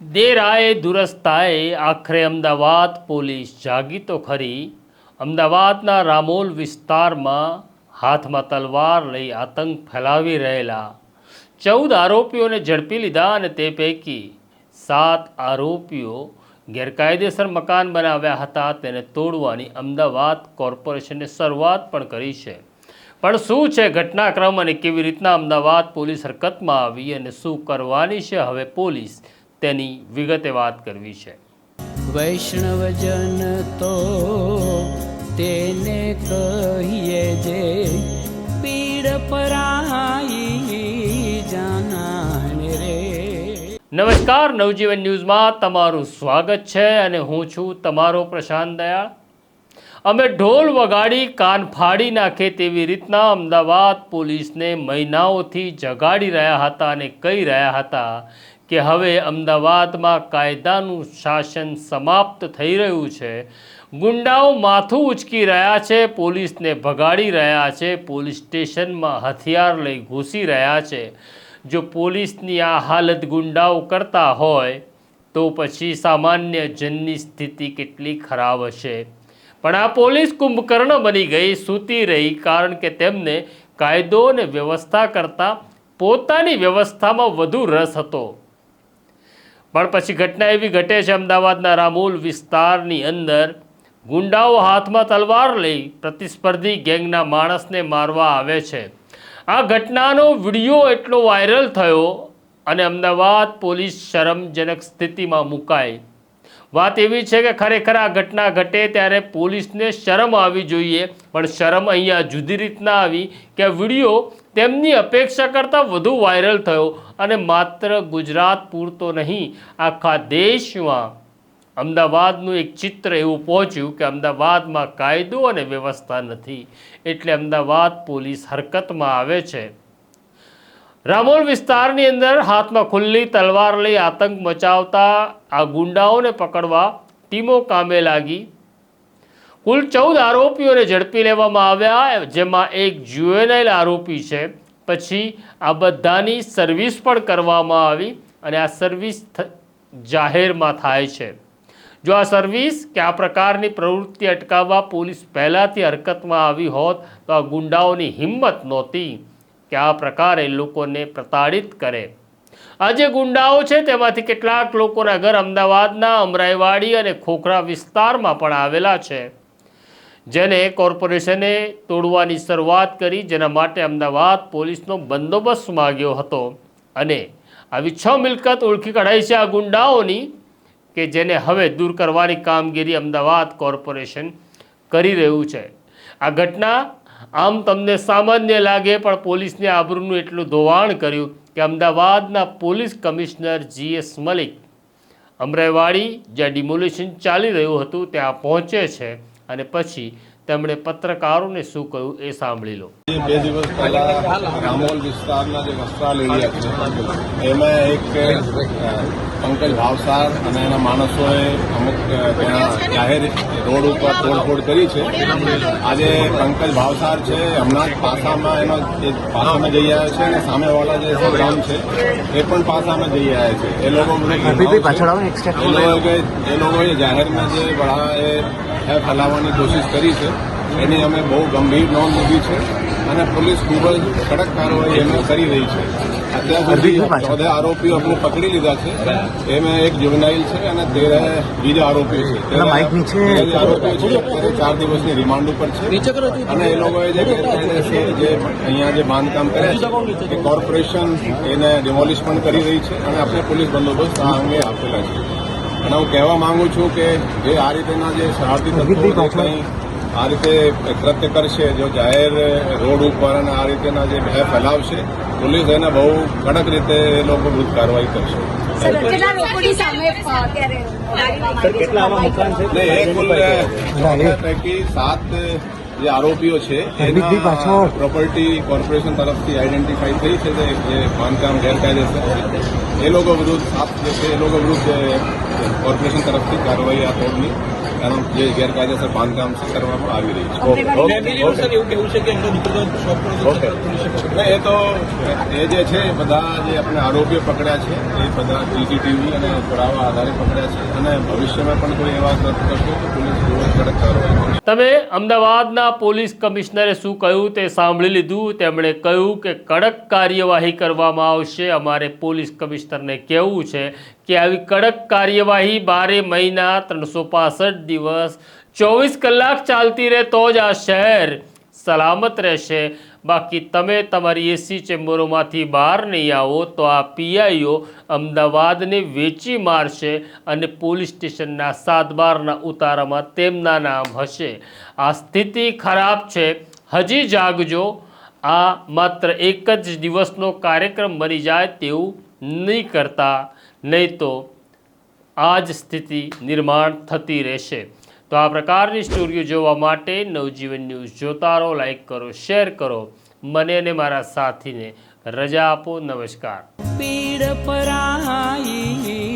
દેરાએ દુરસ્તાએ આખરે અમદાવાદ પોલીસ જાગી તો ખરી. અમદાવાદના રામોલ વિસ્તારમાં હાથમાં તલવાર લઈ આતંક ફેલાવી રહેલા. ચૌદ આરોપીઓને ઝડપી લીધા અને તે પૈકી સાત આરોપીઓ ગેરકાયદેસર મકાન બનાવ્યા હતા. તેને તોડવાની અમદાવાદ કોર્પોરેશને શરૂઆત પણ કરી છે. પણ શું છે ઘટનાક્રમ અને કેવી રીતના અમદાવાદ પોલીસ હરકતમાં આવી અને શું કરવાની છે? હવે પોલીસ તેની વિગતે વાત કરવી છે. વૈષ્ણવજન તો તેને કહીએ જે પીડ પરાઈ જાનાને રે. નમસ્કાર નવજીવન ન્યૂઝમાં તમારું સ્વાગત છે અને હું છું તમારો પ્રશાંત દયાળ. અમે ઢોલ વગાડી કાન ફાડી નાખે તેવી રીતના અમદાવાદ પોલીસને મહિનાઓથી જગાડી રહ્યા હતા અને કહી રહ્યા હતા કે હવે અમદાવાદમાં કાયદાનું શાસન સમાપ્ત થઈ રહ્યું છે. ગુંડાઓ માથું ઉચકી રહ્યા છે, પોલીસને ભગાડી રહ્યા છે, પોલીસ સ્ટેશનમાં હથિયાર લઈ ઘૂસી રહ્યા છે. જો પોલીસની આ હાલત ગુંડાઓ કરતા હોય, તો પછી સામાન્ય જનની સ્થિતિ કેટલી ખરાબ હશે? પણ આ પોલીસ કુંભકર્ણ બની ગઈ, સૂતી રહી કારણ કે તેમને કાયદો અને વ્યવસ્થા કરતાં પોતાની વ્યવસ્થામાં વધુ રસ હતો. પણ પછી ઘટના એવી ઘટે છે અમદાવાદના રામોલ વિસ્તારની અંદર. ગુંડાઓ હાથમાં તલવાર લઈ પ્રતિસ્પર્ધી ગેંગના માણસને મારવા આવે છે. આ ઘટનાનો વીડિયો એટલો વાયરલ થયો અને અમદાવાદ પોલીસ શરમજનક સ્થિતિમાં મુકાઈ. વાત એવી છે કે ખરેખર આ ઘટના ઘટે ત્યારે પોલીસને શરમ આવી જોઈએ. પણ શરમ અહીંયા જુદી રીતના આવી કે વીડિયો તેમની અપેક્ષા કરતાં વધુ વાયરલ થયો અને માત્ર ગુજરાત પૂરતો નહીં, આખા દેશમાં અમદાવાદનું એક ચિત્ર એવું પહોંચ્યું કે અમદાવાદમાં કાયદો અને વ્યવસ્થા નથી. એટલે અમદાવાદ પોલીસ હરકતમાં આવે છે. રામોલ વિસ્તારની અંદર હાથમાં ખુલ્લી તલવાર લઈ આતંક મચાવતા આ ગુંડાઓને પકડવા ટીમો કામે લાગી. કુલ ચૌદ આરોપીઓને ઝડપી લેવામાં આવ્યા, જેમાં એક જ્યુએનાઇલ આરોપી છે. પછી આ બધાની સર્વિસ પણ કરવામાં આવી અને આ સર્વિસ જાહેરમાં થાય છે. જો આ સર્વિસ કે આ પ્રકારની પ્રવૃત્તિ અટકાવવા પોલીસ પહેલાંથી હરકતમાં આવી હોત, તો આ ગુંડાઓની હિંમત નહોતી કે આ પ્રકારે લોકોને પ્રતાડિત કરે. આ જે ગુંડાઓ છે, તેમાંથી કેટલાક લોકોના ઘર અમદાવાદના અમરાઈવાડી અને ખોખરા વિસ્તારમાં પણ આવેલા છે. જેને કોર્પોરેશને તોડવાની શરૂઆત કરી, જેના માટે અમદાવાદ પોલીસનો બંદોબસ્ત માગ્યો હતો. અને આવી છ મિલકત ઓળખી કાઢાઈ છે આ ગુંડાઓની, કે જેને હવે દૂર કરવાની કામગીરી અમદાવાદ કોર્પોરેશન કરી રહ્યું છે. આ ઘટના આમ તમને સામાન્ય લાગે, પણ પોલીસને આબરૂનું એટલું ધોવાણ કર્યું કે અમદાવાદના police commissioner GS Malik Amraiwadi જ્યાં ડિમોલેશન ચાલી રહ્યું હતું, ત્યાં પહોંચે છે. અને પછી તેમણે પત્રકારોને શું કહ્યું એ સાંભળી લો. જે બે દિવસ પહેલા રામોલ વિસ્તારના જે વસ્ત્રાલ એરિયા છે એમાં એક પંકજ ભાવસાર અને એના માણસોએ અમુક ત્યાં જાહેર રોડ ઉપર તોડફોડ કરી છે. આજે પંકજ ભાવસાર છે હમણાં જ પાસામાં એનો એ પાસામાં જઈ આવ્યો છે અને સામેવાળા જે ગામ છે એ પણ પાસામાં જઈ આવ્યા છે. એ લોકો. એ લોકોએ જાહેરમાં જે વડા એ ફેલાવવાની કોશિશ કરી છે. એની અમે બહુ ગંભીર નોંધ લીધી છે અને પોલીસ ખૂબ જ કડક કાર્યવાહી એમાં કરી રહી છે. અત્યાર સુધી ચૌદ આરોપીઓ આપણે પકડી લીધા છે. એમાં એક જુવનાઇલ છે અને તેર બીજા આરોપીઓ છે. આરોપીઓ છે? અત્યારે ચાર દિવસની રિમાન્ડ ઉપર છે. અને એ લોકોએ જે જે અહીંયા જે બાંધકામ કરે છે એ કોર્પોરેશન એને ડિમોલિશ પણ કરી રહી છે અને આપણે પોલીસ બંદોબસ્ત આ અંગે આપેલા છે. અને હું કહેવા માંગુ છું કે જે આ રીતેના જે શરારતી તત્વો આ રીતે કૃત્ય કરશે જો જાહેર રોડ ઉપર અને આ રીતેના જે ભય ફેલાવશે પોલીસ એને બહુ કડક રીતે એ લોકો વિરુદ્ધ કાર્યવાહી કરશે. પૈકી સાત જે આરોપીઓ છે એના પ્રોપર્ટી કોર્પોરેશન તરફથી આઈડેન્ટિફાઈ થઈ છે જે જે બાંધકામ ગેરકાયદેસર છે. એ લોકો વિરુદ્ધ સાત જે છે એ લોકો વિરુદ્ધ કોર્પોરેશન તરફથી કાર્યવાહી આ તોડની કારણ જે ગેરકાયદેસર બાંધકામ છે કરવામાં આવી રહી છે. એ તો એ જે છે બધા જે આપણે આરોપીઓ પકડ્યા છે એ બધા સીસીટીવી અને પુરાવા આધારે પકડ્યા છે અને ભવિષ્યમાં પણ કોઈ એવા કરશે તો પોલીસ કડક કાર્યવાહી તમે અમદાવાદના પોલીસ કમિશનરે શું કહ્યું તે સાંભળી લીધું? તેમણે કહ્યું કે કડક કાર્યવાહી કરવામાં આવશે. અમારે પોલીસ કમિશનરને કહેવું છે કે આવી કડક કાર્યવાહી બારે મહિના ત્રણસો પાસઠ દિવસ ચોવીસ કલાક ચાલતી રહે તો જ આ શહેર સલામત રહેશે. બાકી તમે તમારી એસી ચેમ્બરોમાંથી બહાર નહીં આવો તો આ પીઆઈઓ અમદાવાદને વેચી મારશે અને પોલીસ સ્ટેશનના સાત બારના ઉતારામાં તેમના નામ હશે. આ સ્થિતિ ખરાબ છે. હજી જાગજો. આ માત્ર એક જ દિવસનો કાર્યક્રમ બની જાય તેવું નહીં કરતા, નહીં તો આ જ સ્થિતિ નિર્માણ થતી રહેશે. તો આ પ્રકારની સ્ટોરીઓ જોવા માટે નવજીવન ન્યૂઝ જોતા રહો લાઇક કરો, શેર કરો. મને અને મારા સાથીને રજા આપો. નમસ્કાર. પીડ પરાઈ